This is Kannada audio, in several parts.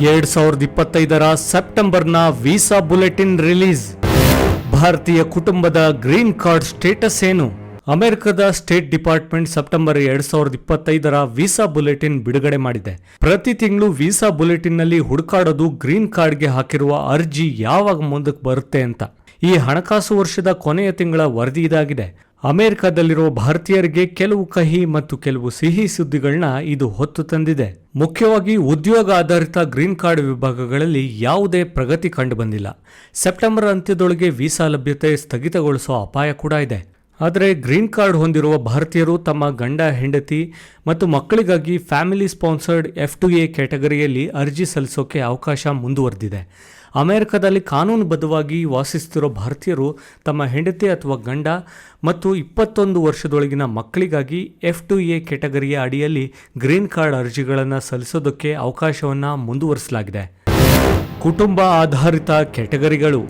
ಎರಡ್ ಸಾವಿರದ ಇಪ್ಪತ್ತೈದರ ಸೆಪ್ಟೆಂಬರ್ನ ವೀಸಾ ಬುಲೆಟಿನ್ ರಿಲೀಸ್. ಭಾರತೀಯ ಕುಟುಂಬದ ಗ್ರೀನ್ ಕಾರ್ಡ್ ಸ್ಟೇಟಸ್ ಏನು? ಅಮೆರಿಕದ ಸ್ಟೇಟ್ ಡಿಪಾರ್ಟ್ಮೆಂಟ್ ಸೆಪ್ಟೆಂಬರ್ ಎರಡ್ ಸಾವಿರದ ಇಪ್ಪತ್ತೈದರ ವೀಸಾ ಬುಲೆಟಿನ್ ಬಿಡುಗಡೆ ಮಾಡಿದೆ. ಪ್ರತಿ ತಿಂಗಳು ವೀಸಾ ಬುಲೆಟಿನ್ನಲ್ಲಿ ಹುಡುಕಾಡೋದು ಗ್ರೀನ್ ಕಾರ್ಡ್ಗೆ ಹಾಕಿರುವ ಅರ್ಜಿ ಯಾವಾಗ ಮುಂದಕ್ಕೆ ಬರುತ್ತೆ ಅಂತ. ಈ ಹಣಕಾಸು ವರ್ಷದ ಕೊನೆಯ ತಿಂಗಳ ವರದಿ ಇದಾಗಿದೆ ಅಮೆರಿಕದಲ್ಲಿರುವ ಭಾರತೀಯರಿಗೆ ಕೆಲವು ಕಹಿ ಮತ್ತು ಕೆಲವು ಸಿಹಿ ಸುದ್ದಿಗಳನ್ನ ಇದು ಹೊತ್ತು ತಂದಿದೆ. ಮುಖ್ಯವಾಗಿ ಉದ್ಯೋಗ ಆಧಾರಿತ ಗ್ರೀನ್ ಕಾರ್ಡ್ ವಿಭಾಗಗಳಲ್ಲಿ ಯಾವುದೇ ಪ್ರಗತಿ ಕಂಡುಬಂದಿಲ್ಲ. ಸೆಪ್ಟೆಂಬರ್ ಅಂತ್ಯದೊಳಗೆ ವೀಸಾ ಲಭ್ಯತೆ ಸ್ಥಗಿತಗೊಳಿಸುವ ಅಪಾಯ ಕೂಡ ಇದೆ. ಆದರೆ ಗ್ರೀನ್ ಕಾರ್ಡ್ ಹೊಂದಿರುವ ಭಾರತೀಯರು ತಮ್ಮ ಗಂಡ, ಹೆಂಡತಿ ಮತ್ತು ಮಕ್ಕಳಿಗಾಗಿ family sponsored F two A ಕ್ಯಾಟಗರಿಯಲ್ಲಿ ಅರ್ಜಿ ಸಲ್ಲಿಸೋಕೆ ಅವಕಾಶ ಮುಂದುವರೆದಿದೆ. ಅಮೆರಿಕದಲ್ಲಿ ಕಾನೂನುಬದ್ಧವಾಗಿ ವಾಸಿಸುತ್ತಿರೋ ಭಾರತೀಯರು ತಮ್ಮ ಹೆಂಡತಿ ಅಥವಾ ಗಂಡ ಮತ್ತು ಇಪ್ಪತ್ತೊಂದು ವರ್ಷದೊಳಗಿನ ಮಕ್ಕಳಿಗಾಗಿ ಎಫ್ ಟು ಎ ಕೆಟಗರಿಯ ಅಡಿಯಲ್ಲಿ ಗ್ರೀನ್ ಕಾರ್ಡ್ ಅರ್ಜಿಗಳನ್ನು ಸಲ್ಲಿಸೋದಕ್ಕೆ ಅವಕಾಶವನ್ನು ಮುಂದುವರಿಸಲಾಗಿದೆ. ಕುಟುಂಬ ಆಧಾರಿತ ಕೆಟಗರಿಗಳು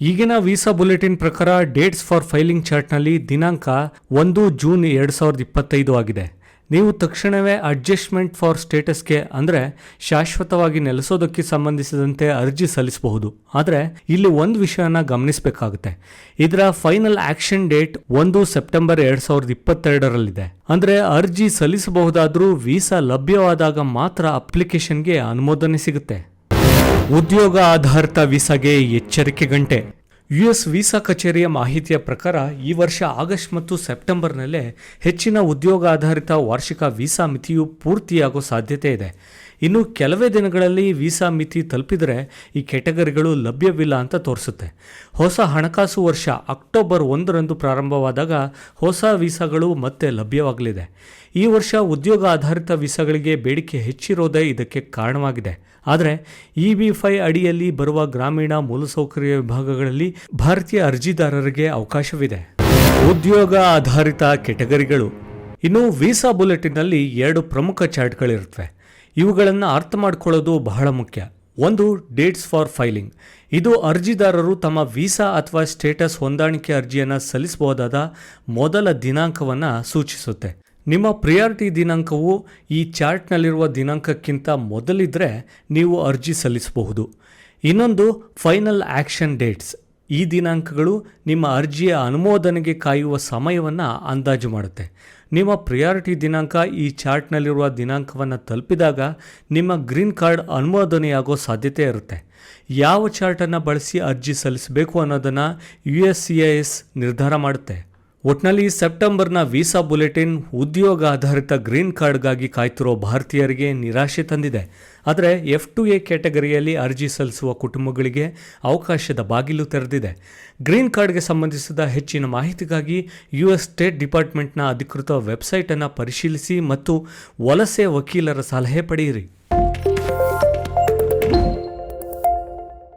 ಈಗಿನ ವೀಸಾ ಬುಲೆಟಿನ್ ಪ್ರಕಾರ ಡೇಟ್ಸ್ ಫಾರ್ ಫೈಲಿಂಗ್ ಚಾರ್ಟ್ನಲ್ಲಿ ದಿನಾಂಕ ಒಂದು ಜೂನ್ ಎರಡು ಸಾವಿರದ ಇಪ್ಪತ್ತೈದು ಆಗಿದೆ. ನೀವು ತಕ್ಷಣವೇ ಅಡ್ಜಸ್ಟ್ಮೆಂಟ್ ಫಾರ್ ಸ್ಟೇಟಸ್ಗೆ ಅಂದರೆ ಶಾಶ್ವತವಾಗಿ ನೆಲೆಸೋದಕ್ಕೆ ಸಂಬಂಧಿಸಿದಂತೆ ಅರ್ಜಿ ಸಲ್ಲಿಸಬಹುದು. ಆದರೆ ಇಲ್ಲಿ ಒಂದು ವಿಷಯನ ಗಮನಿಸಬೇಕಾಗುತ್ತೆ. ಇದರ ಫೈನಲ್ ಆಕ್ಷನ್ ಡೇಟ್ ಒಂದು ಸೆಪ್ಟೆಂಬರ್ ಎರಡು ಸಾವಿರದ ಇಪ್ಪತ್ತೆರಡರಲ್ಲಿದೆ. ಅಂದರೆ ಅರ್ಜಿ ಸಲ್ಲಿಸಬಹುದಾದರೂ ವೀಸಾ ಲಭ್ಯವಾದಾಗ ಮಾತ್ರ ಅಪ್ಲಿಕೇಶನ್ಗೆ ಅನುಮೋದನೆ ಸಿಗುತ್ತೆ. ಉದ್ಯೋಗ ಆಧಾರಿತ ವೀಸಾಗೆ ಎಚ್ಚರಿಕೆ ಗಂಟೆ. ಯುಎಸ್ ವೀಸಾ ಕಚೇರಿಯ ಮಾಹಿತಿಯ ಪ್ರಕಾರ ಈ ವರ್ಷ ಆಗಸ್ಟ್ ಮತ್ತು ಸೆಪ್ಟೆಂಬರ್ನಲ್ಲೇ ಹೆಚ್ಚಿನ ಉದ್ಯೋಗ ಆಧಾರಿತ ವಾರ್ಷಿಕ ವೀಸಾ ಮಿತಿಯು ಪೂರ್ತಿಯಾಗೋ ಸಾಧ್ಯತೆ ಇದೆ. ಇನ್ನು ಕೆಲವೇ ದಿನಗಳಲ್ಲಿ ವೀಸಾ ಮಿತಿ ತಲುಪಿದರೆ ಈ ಕೆಟಗರಿಗಳು ಲಭ್ಯವಿಲ್ಲ ಅಂತ ತೋರಿಸುತ್ತೆ. ಹೊಸ ಹಣಕಾಸು ವರ್ಷ ಅಕ್ಟೋಬರ್ ಒಂದರಂದು ಪ್ರಾರಂಭವಾದಾಗ ಹೊಸ ವೀಸಾಗಳು ಮತ್ತೆ ಲಭ್ಯವಾಗಲಿದೆ. ಈ ವರ್ಷ ಉದ್ಯೋಗ ಆಧಾರಿತ ವೀಸಾಗಳಿಗೆ ಬೇಡಿಕೆ ಹೆಚ್ಚಿರೋದೇ ಇದಕ್ಕೆ ಕಾರಣವಾಗಿದೆ. ಆದರೆ ಇ ಬಿ ಫೈ ಅಡಿಯಲ್ಲಿ ಬರುವ ಗ್ರಾಮೀಣ ಮೂಲಸೌಕರ್ಯ ವಿಭಾಗಗಳಲ್ಲಿ ಭಾರತೀಯ ಅರ್ಜಿದಾರರಿಗೆ ಅವಕಾಶವಿದೆ. ಉದ್ಯೋಗ ಆಧಾರಿತ ಕೆಟಗರಿಗಳು ಇನ್ನು ವೀಸಾ ಬುಲೆಟಿನ್ನಲ್ಲಿ ಎರಡು ಪ್ರಮುಖ ಚಾರ್ಟ್ಗಳಿರುತ್ತವೆ. ಇವುಗಳನ್ನು ಅರ್ಥ ಮಾಡ್ಕೊಳ್ಳೋದು ಬಹಳ ಮುಖ್ಯ. ಒಂದು ಡೇಟ್ಸ್ ಫಾರ್ ಫೈಲಿಂಗ್ ಇದು ಅರ್ಜಿದಾರರು ತಮ್ಮ ವೀಸಾ ಅಥವಾ ಸ್ಟೇಟಸ್ ಹೊಂದಾಣಿಕೆ ಅರ್ಜಿಯನ್ನು ಸಲ್ಲಿಸಬಹುದಾದ ಮೊದಲ ದಿನಾಂಕವನ್ನು ಸೂಚಿಸುತ್ತೆ. ನಿಮ್ಮ ಪ್ರಿಯಾರಿಟಿ ದಿನಾಂಕವು ಈ ಚಾರ್ಟ್ನಲ್ಲಿರುವ ದಿನಾಂಕಕ್ಕಿಂತ ಮೊದಲಿದ್ದರೆ ನೀವು ಅರ್ಜಿ ಸಲ್ಲಿಸಬಹುದು. ಇನ್ನೊಂದು ಫೈನಲ್ ಆ್ಯಕ್ಷನ್ ಡೇಟ್ಸ್ ಈ ದಿನಾಂಕಗಳು ನಿಮ್ಮ ಅರ್ಜಿಯ ಅನುಮೋದನೆಗೆ ಕಾಯುವ ಸಮಯವನ್ನು ಅಂದಾಜು ಮಾಡುತ್ತೆ. ನಿಮ್ಮ ಪ್ರಿಯಾರಿಟಿ ದಿನಾಂಕ ಈ ಚಾರ್ಟ್ನಲ್ಲಿರುವ ದಿನಾಂಕವನ್ನು ತಲುಪಿದಾಗ ನಿಮ್ಮ ಗ್ರೀನ್ ಕಾರ್ಡ್ ಅನುಮೋದನೆಯಾಗೋ ಸಾಧ್ಯತೆ ಇರುತ್ತೆ. ಯಾವ ಚಾರ್ಟನ್ನು ಬಳಸಿ ಅರ್ಜಿ ಸಲ್ಲಿಸಬೇಕು ಅನ್ನೋದನ್ನು ಯು ಎಸ್ ಸಿ ಎಸ್ ನಿರ್ಧಾರ ಮಾಡುತ್ತೆ. ಒಟ್ನಲ್ಲಿ ಸೆಪ್ಟೆಂಬರ್ನ ವೀಸಾ ಬುಲೆಟಿನ್ ಉದ್ಯೋಗ ಆಧಾರಿತ ಗ್ರೀನ್ ಕಾರ್ಡ್ಗಾಗಿ ಕಾಯ್ತಿರೋ ಭಾರತೀಯರಿಗೆ ನಿರಾಶೆ ತಂದಿದೆ. ಆದರೆ ಎಫ್ ಟು ಎ ಕ್ಯಾಟಗರಿಯಲ್ಲಿ ಅರ್ಜಿ ಸಲ್ಲಿಸುವ ಕುಟುಂಬಗಳಿಗೆ ಅವಕಾಶದ ಬಾಗಿಲು ತೆರೆದಿದೆ. ಗ್ರೀನ್ ಕಾರ್ಡ್ಗೆ ಸಂಬಂಧಿಸಿದ ಹೆಚ್ಚಿನ ಮಾಹಿತಿಗಾಗಿ ಯು ಎಸ್ ಸ್ಟೇಟ್ ಡಿಪಾರ್ಟ್ಮೆಂಟ್ನ ಅಧಿಕೃತ ವೆಬ್ಸೈಟನ್ನು ಪರಿಶೀಲಿಸಿ ಮತ್ತು ವಲಸೆ ವಕೀಲರ ಸಲಹೆ ಪಡೆಯಿರಿ.